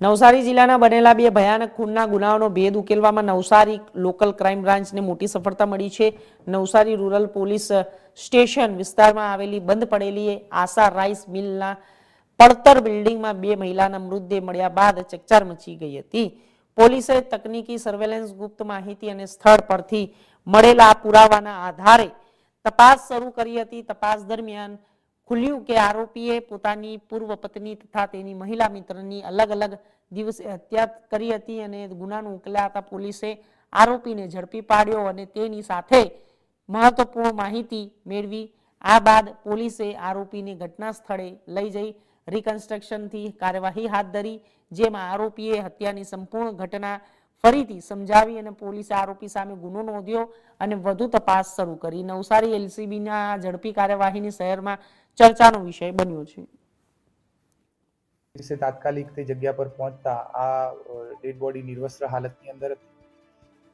નવસારી જિલ્લાના બનેલા બે ભયાનક ખૂનના ગુનાઓનો ભેદ ઉકેલવામાં નવસારી લોકલ ક્રાઇમ બ્રાન્ચને મોટી સફળતા મળી છે. નવસારી રૂરલ પોલીસ સ્ટેશન વિસ્તારમાં આવેલી બંધ પડેલી આશા રાઈસ મિલના પડતર બિલ્ડિંગમાં બે મહિલાના મૃતદેહ મળ્યા બાદ ચકચાર મચી ગઈ હતી. પોલીસે તકનીકી સર્વેલન્સ ગુપ્ત માહિતી અને સ્થળ પરથી મળેલા પુરાવાના આધારે તપાસ શરૂ કરી હતી. તપાસ દરમિયાન ખુલ્યું કે આરોપીએ પોતાની પૂર્વ પત્ની તથા તેની મહિલા મિત્રની અલગ અલગ દિવસે હત્યા કરી હતી અને ગુનાનું ઉકેલાતા પોલીસે આરોપીને ઝડપી પાડ્યો અને તેની સાથે મહત્વપૂર્ણ માહિતી મેળવી. આ બાદ પોલીસે આરોપીને ઘટના સ્થળે લઈ જઈ રિકન્સ્ટ્રક્શનથી કાર્યવાહી હાથ ધરી, જેમાં આરોપીએ હત્યાની સંપૂર્ણ ઘટના ફરીથી સમજાવી અને પોલીસે આરોપી સામે ગુનો નોંધ્યો અને વધુ તપાસ શરૂ કરી. નવસારી એલસીબીના ઝડપી કાર્યવાહીની શહેરમાં ચર્ચાનો વિષય બન્યો છે. પોલીસે તાત્કાલિક તે જગ્યા પર પહોંચતા આ ડેડ બોડી નિર્વસ્ત્ર હાલતની અંદર હતી.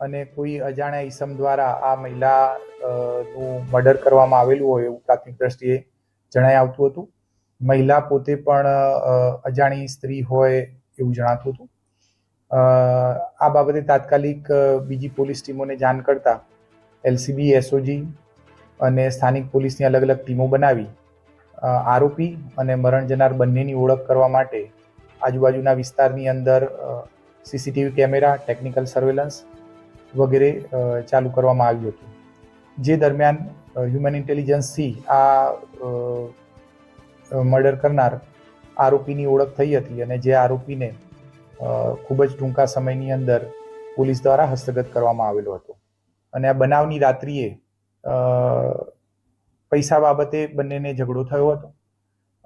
અને કોઈ અજાણ્યા ઈસમ દ્વારા આ મહિલા નું મર્ડર કરવામાં આવેલું હોય એવું પ્રાથમિક દ્રષ્ટિએ જણાઈ આવતું હતું. મહિલા પોતે પણ અજાણી સ્ત્રી હોય એવું જણાતું હતું. આ બાબતે તાત્કાલિક બીજી પોલીસ ટીમોને જાણ કરતા એલસીબી, એસઓજી અને સ્થાનિક પોલીસની અલગ અલગ ટીમો બનાવી આરોપી અને મરણ જનાર બંનેની ઓળખ કરવા માટે આજુબાજુના વિસ્તારની અંદર સીસીટીવી કેમેરા, ટેકનિકલ સર્વેલન્સ વગેરે ચાલુ કરવામાં આવ્યું હતું. જે દરમિયાન હ્યુમન ઇન્ટેલિજન્સથી આ મર્ડર કરનાર આરોપીની ઓળખ થઈ હતી અને જે આરોપીને ખૂબ જ ટૂંકા સમયની અંદર પોલીસ દ્વારા હસ્તગત કરવામાં આવેલો હતો. અને આ બનાવની રાત્રિએ પૈસા બાબતે બંનેને ઝઘડો થયો હતો.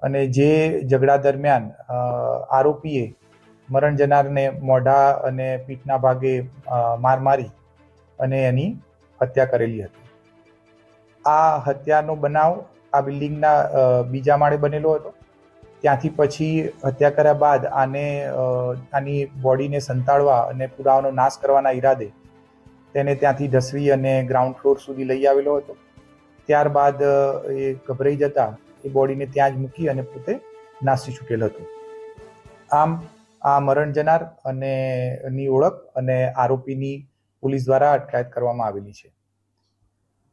અને જે ઝઘડા દરમિયાન આરોપીએ મરણ જનારને મોઢા અને પીઠના ભાગે માર મારી અને એની હત્યા કરેલી હતી. આ હત્યાનો બનાવ આ બિલ્ડિંગના બીજા માળે બનેલો હતો. ત્યાંથી પછી હત્યા કર્યા બાદ આને આની બોડીને સંતાડવા અને પુરાવાનો નાશ કરવાના ઈરાદે તેને ત્યાંથી ઢસવી અને ગ્રાઉન્ડ ફ્લોર સુધી લઈ આવેલો હતો. ત્યારબાદ એ ગભરાઈ જતા એ બોડીને ત્યાં જ મૂકી અને પોતે નાસી છૂટેલ હતું. આમ, આ મરણ જનાર અને ની ઓળખ અને આરોપીની પોલીસ દ્વારા અટકાયત કરવામાં આવેલી છે.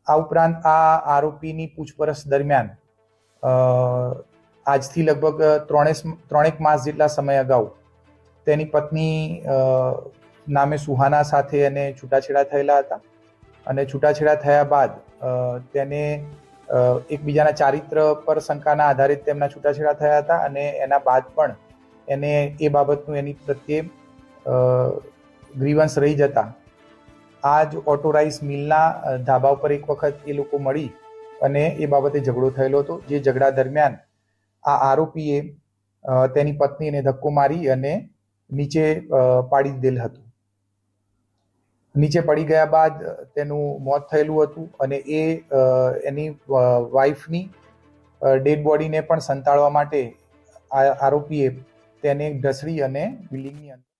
આ ઉપરાંત આ આરોપીની પૂછપરછ દરમિયાન આજથી લગભગ ત્રણેક ત્રણેક માસ જેટલા સમય અગાઉ તેની પત્ની નામે સુહાના સાથે એને છૂટાછેડા થયેલા હતા. અને છૂટાછેડા થયા બાદ તેને એકબીજાના ચારિત્ર પર શંકાના આધારિત તેમના છૂટાછેડા થયા હતા અને એના બાદ પણ એને એ બાબતનું એની પ્રત્યે ગ્રીવન્સ રહી જતા. આ જ ઓટો રાઈસ મિલના ધાબા ઉપર એક વખત એ લોકો મળી અને એ બાબતે ઝઘડો થયેલો હતો, જે ઝઘડા દરમિયાન આ આરોપીએ તેની પત્નીને ધક્કો મારી અને નીચે પાડી દીધેલ હતું. નીચે પડી ગયા બાદ તેનું મોત થયેલું હતું અને એ એની વાઈફની ડેડ બોડીને પણ સંતાડવા માટે આરોપીએ તેને ઢસડી અને બિલ્ડિંગની અંદર